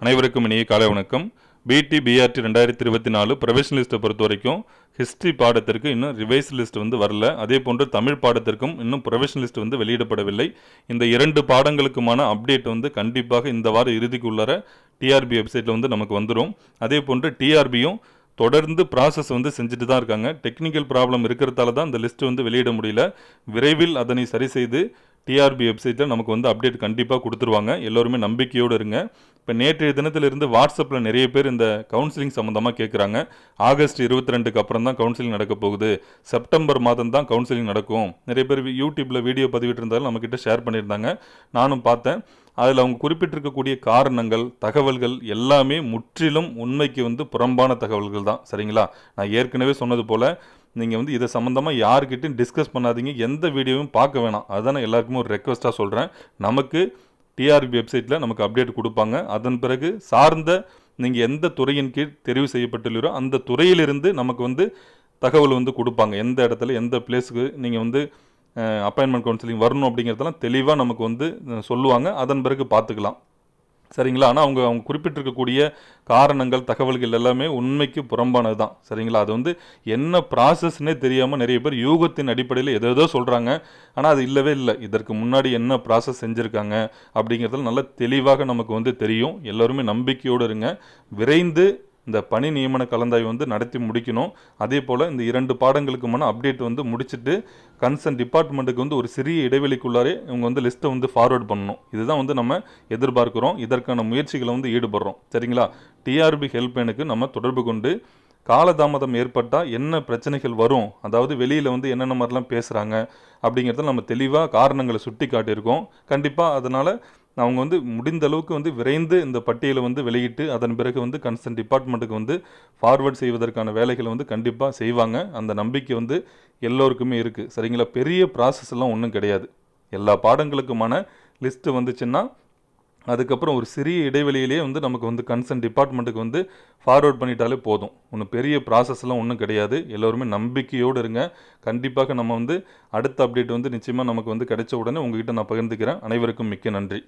அனைவருக்கும் இனிய காலை வணக்கம். பிடி பிஆர்டி ரெண்டாயிரத்தி இருபத்தி நாலு ப்ரொஃபஷனல் லிஸ்ட்டை பொறுத்த வரைக்கும் ஹிஸ்ட்ரி பாடத்திற்கு இன்னும் ரிவைஸ் லிஸ்ட் வந்து வரல. அதே போன்று தமிழ் பாடத்திற்கும் இன்னும் ப்ரொஃபஷனல் லிஸ்ட் வந்து வெளியிடப்படவில்லை. இந்த இரண்டு பாடங்களுக்குமான அப்டேட் வந்து கண்டிப்பாக இந்த வார இறுதிக்குள்ளார டிஆர்பி வெப்சைட்டில் வந்து நமக்கு வந்துடும் அதே போன்று டிஆர்பியும் தொடர்ந்து ப்ராசஸ் வந்து செஞ்சுட்டு தான் இருக்காங்க. டெக்னிக்கல் ப்ராப்ளம் இருக்கிறதால தான் இந்த லிஸ்ட் வந்து வெளியிட முடியல. விரைவில் அதனை சரி செய்து டிஆர்பி வெப்சைட்டில் நமக்கு வந்து அப்டேட் கண்டிப்பாக கொடுத்துருவாங்க. எல்லோருமே நம்பிக்கையோடு இருங்க. இப்போ நேற்றைய தினத்திலிருந்து வாட்ஸ்அப்பில் நிறைய பேர் இந்த கவுன்சிலிங் சம்மந்தமாக கேட்குறாங்க ஆகஸ்ட் இருபத்தி ரெண்டுக்கு அப்புறம் தான் கவுன்சிலிங் நடக்க போகுது. செப்டம்பர் மாதம் தான் கவுன்சிலிங் நடக்கும். நிறைய பேர் யூடியூப்பில் வீடியோ பதிவிட்டு இருந்தாலும் நம்மக்கிட்ட ஷேர் பண்ணியிருந்தாங்க. நானும் பார்த்தேன். அதில் அவங்க குறிப்பிட்டிருக்கக்கூடிய காரணங்கள் தகவல்கள் எல்லாமே முற்றிலும் உண்மைக்கு வந்து புறம்பான தகவல்கள் தான். சரிங்களா? நான் ஏற்கனவே சொன்னது போல் நீங்கள் வந்து இதை சம்மந்தமாக யாருக்கிட்டையும் டிஸ்கஸ் பண்ணாதீங்க. எந்த வீடியோவும் பார்க்க வேணாம். அதுதான் நான் எல்லாருக்குமே ஒரு ரெக்வஸ்ட்டாக சொல்கிறேன் நமக்கு டிஆர்பி வெப்சைட்டில் நமக்கு அப்டேட் கொடுப்பாங்க. அதன் பிறகு சார்ந்த நீங்கள் எந்த துறையின் கீழ் தெரிவு செய்யப்பட்டுள்ளீரோ அந்த துறையிலிருந்து நமக்கு வந்து தகவல் வந்து கொடுப்பாங்க. எந்த இடத்துல எந்த பிளேஸுக்கு நீங்கள் வந்து அப்பாயின்மெண்ட் கவுன்சிலிங் வரணும் அப்படிங்கிறதெல்லாம் தெளிவாக நமக்கு வந்து சொல்லுவாங்க. அதன் பிறகு பார்த்துக்கலாம். சரிங்களா? ஆனால் அவங்க அவங்க குறிப்பிட்டிருக்கக்கூடிய காரணங்கள் தகவல்கள் எல்லாமே உண்மைக்கு புறம்பானது தான் சரிங்களா? அது வந்து என்ன ப்ராசஸ்னே தெரியாமல் நிறைய பேர் யூகத்தின் அடிப்படையில் எதோ ஏதோ சொல்கிறாங்க ஆனால் அது இல்லவே இல்லை. இதற்கு முன்னாடி என்ன ப்ராசஸ் செஞ்சுருக்காங்க அப்படிங்கிறதுல நல்ல தெளிவாக நமக்கு வந்து தெரியும். எல்லோருமே நம்பிக்கையோடு இருங்க. விரைந்து இந்த பணி நியமன கலந்தாய்வு வந்து நடத்தி முடிக்கணும். அதே போல் இந்த இரண்டு பாடங்களுக்குமான அப்டேட் வந்து முடிச்சுட்டு கன்சர்ன் டிபார்ட்மெண்ட்டுக்கு வந்து ஒரு சிறிய இடைவெளிக்குள்ளாரே இவங்க வந்து லிஸ்ட்டை வந்து ஃபார்வர்ட் பண்ணணும். இதுதான் வந்து நம்ம எதிர்பார்க்குறோம். இதற்கான முயற்சிகளை வந்து ஈடுபடுறோம். சரிங்களா? டிஆர்பி ஹெல்ப்லைனுக்கு நம்ம தொடர்பு கொண்டு காலதாமதம் ஏற்பட்டால் என்ன பிரச்சனைகள் வரும்? அதாவது வெளியில் வந்து என்னென்ன மாதிரிலாம் பேசுகிறாங்க அப்படிங்கிறத நம்ம தெளிவாக காரணங்களை சுட்டி காட்டியிருக்கோம் கண்டிப்பாக அதனால் அவங்க வந்து முடிந்த அளவுக்கு வந்து விரைந்து இந்த பட்டியலை வந்து வெளியிட்டு அதன் பிறகு வந்து கன்சர்ன் டிபார்ட்மெண்ட்டுக்கு வந்து ஃபார்வர்ட் செய்வதற்கான வேலைகளை வந்து கண்டிப்பாக செய்வாங்க. அந்த நம்பிக்கை வந்து எல்லோருக்குமே இருக்குது சரிங்களா? பெரிய ப்ராசஸ் எல்லாம் ஒன்றும் கிடையாது. எல்லா பாடங்களுக்குமான லிஸ்ட்டு வந்துச்சுன்னா அதுக்கப்புறம் ஒரு சிறிய இடைவெளியிலேயே வந்து நமக்கு வந்து கன்சர்ன் டிபார்ட்மெண்ட்டுக்கு வந்து ஃபார்வர்ட் பண்ணிட்டாலே போதும். ஒன்றும் பெரிய ப்ராசஸ்லாம் ஒன்றும் கிடையாது. எல்லோருமே நம்பிக்கையோடு இருங்க. கண்டிப்பாக நம்ம வந்து அடுத்த அப்டேட் வந்து நிச்சயமாக நமக்கு வந்து கிடைச்ச உடனே உங்ககிட்ட நான் பகிர்ந்துக்கிறேன். அனைவருக்கும் மிக்க நன்றி.